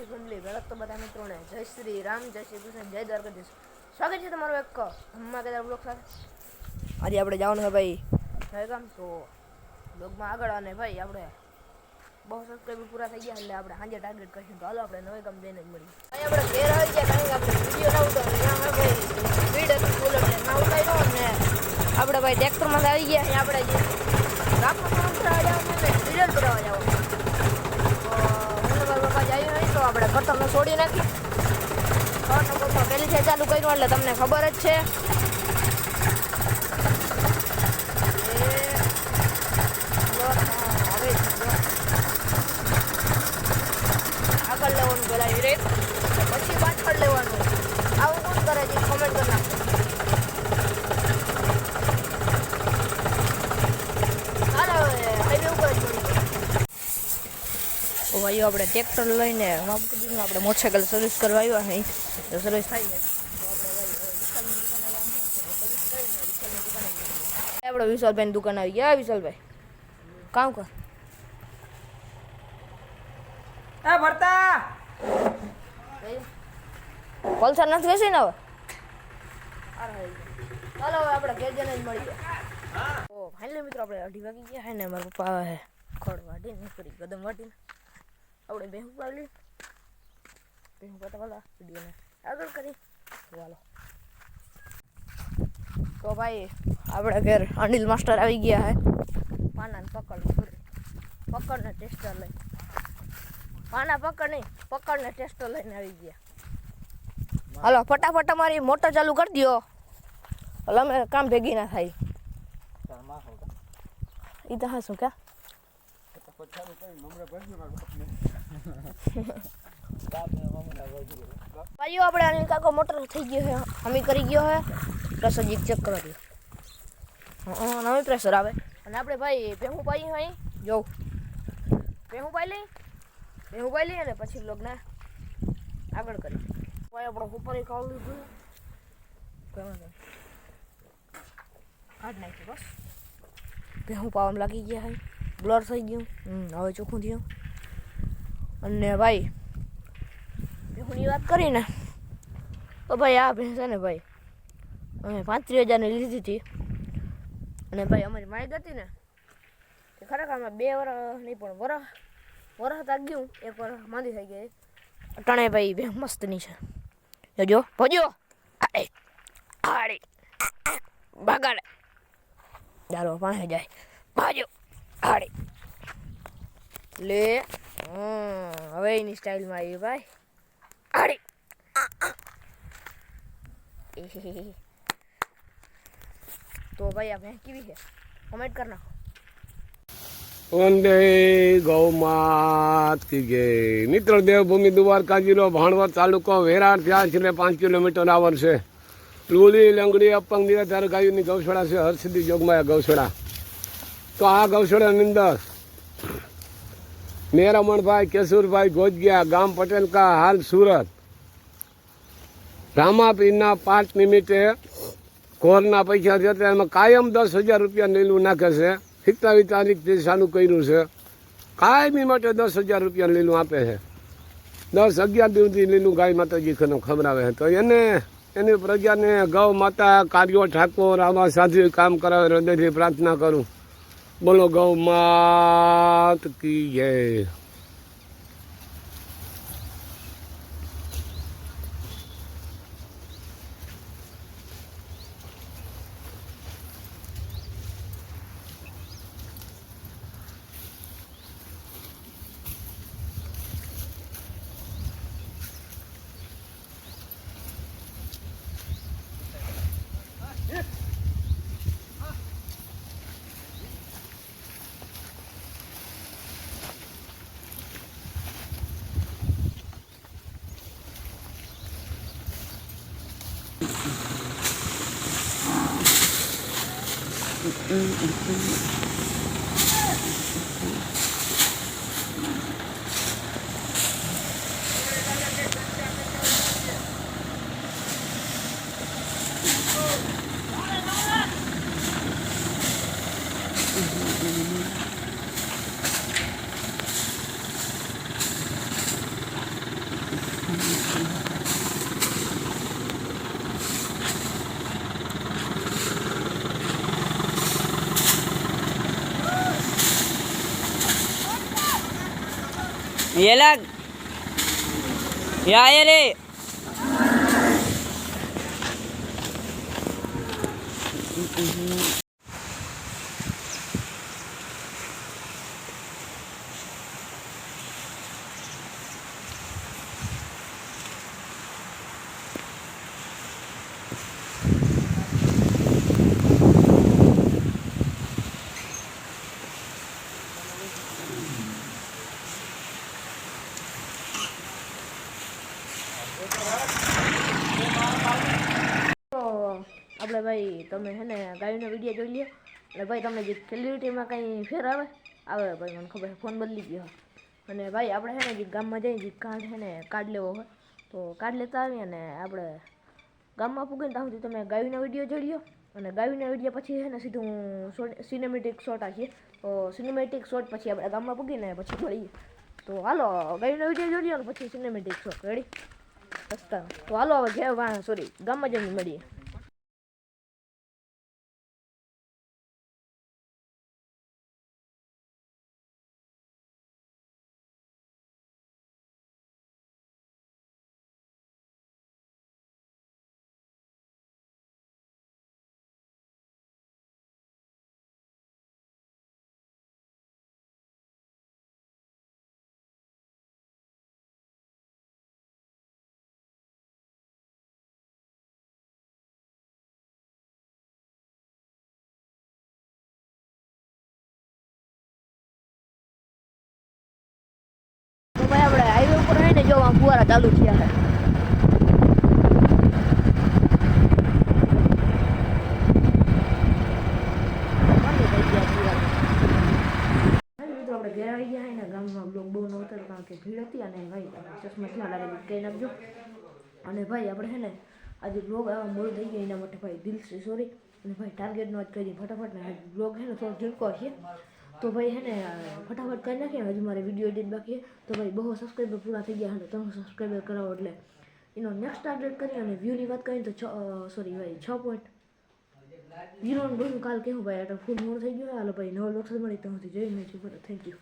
YouTube family વેળક તો બધા મિત્રોને જય શ્રી રામ જય શ્રી કૃષ્ણ જય દ્વારકાધીશ. સ્વાગત છે તમારું એક ધમાકેદાર બ્લોગ સાથે. આજે આપણે જવાનું છે ભાઈ. જયગામ તો બ્લોગમાં આગળ અને ભાઈ આપણે બહુ સબસ્ક્રાઈબર પૂરા થઈ ગયા એટલે આપણે સાંજે ટાર્ગેટ કરીશું. તો હાલો આપણે નવે ગામ જઈને જ મળીએ. આપણે ઘેર આવી ગયા કારણ કે આપણે વીડિયો ના ઉતારો ત્યાં હવે ભાઈ સ્પીડ હતી ફૂલ એટલે ના ઉતાર્યો ને આપણે ભાઈ ટ્રેક્ટરમાં આવી ગયા. આપણે જે કરવા જવાનું ને ડીઝલ ભરાવા જવાનું તો મને મારા પપ્પા આપણે કટરને છોડી નાખી. કટરનો કટર પહેલીથી ચાલુ કર્યું એટલે તમને ખબર જ છે. આગળ લેવાનું પહેલાં એ પછી પાછળ લેવાનું. આવું કોણ કરે છે? કોમેન્ટ કરી નાખો ચાલો હવે હાઈવે ઉપર જ મળીએ તો ભાઈઓ આપણે ટ્રેક્ટર લઈને વાપકડીનું આપણે મોટરસાઇકલ સર્વિસ કરવા આવ્યા અહીં તો સર્વિસ થાય છે. આપણે વિશાલભાઈની દુકાન આવી ગયા વિશાલભાઈ. કામ કર. એ ભરતા! પલ્સર નથી બેસી ને હવે ચાલો હવે આપણે જઈને જ મળીએ. ઓ ફાઇનલી મિત્રો આપણે અઢી વાગી ગયા હે ને મારા પપ્પા આવે છે ખડ વાટીને ફરી કદમ વાટીને આપણે બેહું પાડી બેહું પાતા વાલા વિડીયોને આગળ કરી. ચાલો તો ભાઈ આપણે ઘેર અનિલ માસ્ટર આવી ગયા હે. પાનાને પકડ પકડને ટેસ્ટર લઈ પાના પકડ નહીં પકડને ટેસ્ટર લઈને આવી ગયા. હાલો ફટાફટ અમારી મોટર ચાલુ કરી દો એટલે અમે કામ ભેગી ના થાય. એ તો હા. શું ક્યાં? ભાઈઓ આપણે અનિલ કાકો મોટર થઈ ગયો છે. હમી કરી ગયો છે. પ્રેશર જીક ચેક કરવા દો. હા નવી પ્રેશર આવે. અને આપણે ભાઈ ભેહું પાઈ અહીં. જોઉં. ભેહું પાઈ લઈ. ભેહું પાઈ લઈએ ને પછી લોગને આગળ કરી ભાઈ આપણે ઉપર ખાવું લીધું. ઘણું કાઢ નાખ્યું બસ. ભેહું પાવામાં લાગી ગયા હોય બ્લર થઈ ગયું. હવે ચોખ્ખું થયું. અને ભાઈ ભેહુની વાત કરીને, તો ભાઈ આ ભેંસ છે ને ભાઈ, અમે પાંત્રીસ હજારની લીધી હતી. અને ભાઈ અમારી માઇક હતી ને, એ ખરેખર અમે બે વર્ષ નહીં, પણ વરસ વરસ તાક ગયું. એક વરસ માંદી થઈ ગઈ. અટાણે ભાઈ બે મસ્તની છે. જોજો, ભજો. ભાગાડે ચાલો પાસે જાય. ભાજો. આડે લે હવે એની સ્ટાઇલમાં આવી ભાઈ. એહેહેહે. તો ભાઈ આપણે કેવી છે? કોમેન્ટ કર નાખો. વંદે ગૌ માત કી જય. મિત્ર દેવભૂમિ દ્વારકા જિલ્લો ભાણવડ તાલુકો વેરાણ ત્યાં છેલ્લે પાંચ કિલોમીટર આવર છે. લુલી, લંગડી, અપંગ, નિરાધાર ગાયુની ગૌશાળા છે, હરસિદ્ધિ જોગમાયા ગૌશાળા. તો આ ગૌશાળાની અંદર મેરામણભાઈ કેશુરભાઈ ગોજગિયા ગામ પટેલ કા હાલ સુરત. રામાપીરના પાંચ નિમિત્તે ઘોરના પૈસા છે એમાં કાયમ દસ હજાર રૂપિયા લીલું નાખે છે. સિત્તાવીસ તારીખથી ચાલુ કર્યું છે, કાયમી માટે દસ હજાર રૂપિયા લીલું આપે છે. દસ અગિયાર દિવસથી લીલું ગાય માતાજી ખવડાવે છે. તો એને, એની પ્રજાને ગૌ માતા, કાર્યો ઠાકોર, આવા સાધુ કામ કરાવે, હૃદયથી પ્રાર્થના કરું. બોલો ગૌ માત કી જય. Oh! Yelag. Ya yele. Mm-hmm. આપણે ભાઈ તમે છે ને ગાયનો વીડિયો જોઈ લ્યો. એટલે ભાઈ તમને જે ક્લિયરિટીમાં કંઈ ફેર આવે આવે ભાઈ મને ખબર ફોન બદલી ગયો. અને ભાઈ આપણે છે ને જે ગામમાં જઈએ જે કાર્ડ છે ને કાર્ડ લેવો હોય, તો કાર્ડ લેતા આવીએ અને આપણે ગામમાં પૂગીને ત્યાં સુધી તમે ગાયનો વીડિયો જોઈ લ્યો. અને ગાયના વીડિયો પછી છે ને સીધું શોર્ટ સિનેમેટિક શોટ આખીએ તો સિનેમેટિક શોટ પછી આપણે ગામમાં પૂગીને પછી મળીએ. તો હાલો, ગાયનો વીડિયો જોઈ લ્યો પછી સિનેમેટિક શોટ રેડી રસ્તા તો હાલો હવે ઘેર સોરી ગામમાં જઈને મળીએ આપણે હાઈવે ઉપર રહીને જો આમ ફુવારા ચાલુ થયા આપણે ઘેર આવી ગયા છે ને ગામમાં બ્લોક બહુ ન કારણ કે ભીડ હતી અને ભાઈ ચશ્મા લાગેલી કહી નાખજો અને ભાઈ આપણે છે ને આજે બ્લોગ આવા મોડું થઈ ગયા એના માટે ભાઈ દિલથી સોરી અને ભાઈ ટાર્ગેટનો જ કરી ફટાફટ ને બ્લોગ છે ને થોડો ઝીણકો છે તો ભાઈ હે ને, ફટાફટ કરી નાખીએ. હજુ મારે વીડિયો એડિટ બાકી તો ભાઈ બહુ સબસ્ક્રાઈબર પૂરા થઈ ગયા અને તમે સબસ્ક્રાઈબર કરાવો એટલે. એનો નેક્સ્ટ ટાર્ગેટ કરીએ અને વ્યૂની વાત કરીએ તો છ સોરી ભાઈ, છ પોઈન્ટ વ્યૂનો બધું કાલ કેવું ભાઈ એટલે ફૂલ મોડ થઈ ગયો હાલો ભાઈ, નવો લોક મળી તો જઈ મેં છું થેન્ક યુ